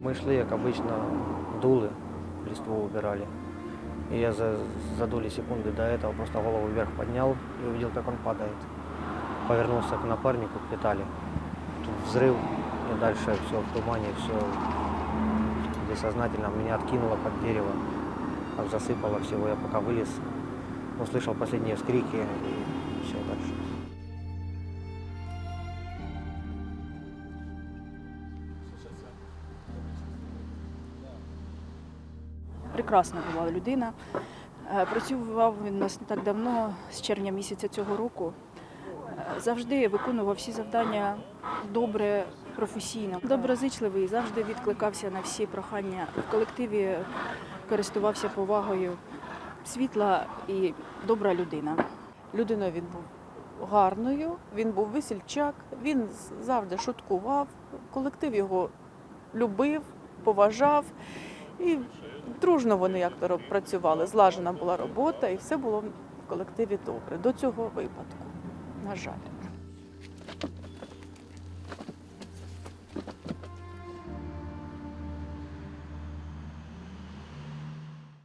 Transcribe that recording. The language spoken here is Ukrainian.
Мы шли, как обычно, дулы, листву убирали. И я за, за доли секунды до этого просто голову вверх поднял и увидел, как он падает. Повернулся к напарнику, к Виталию. Тут взрыв, и дальше все в тумане, все бессознательно. Меня откинуло под дерево, засыпало всего. Я пока вылез, услышал последние вскрики и все дальше. Прекрасна була людина. Е, Працював він нас не так давно, з червня місяця цього року. Е, Завжди виконував всі завдання добре, професійно. Доброзичливий, завжди відкликався на всі прохання. В колективі користувався повагою. Світла і добра людина. Людиною він був гарною, він був весільчак, він завжди шуткував, колектив його любив, поважав. І дружно вони як то працювали. Злажена була робота, і все було в колективі добре. До цього випадку, на жаль.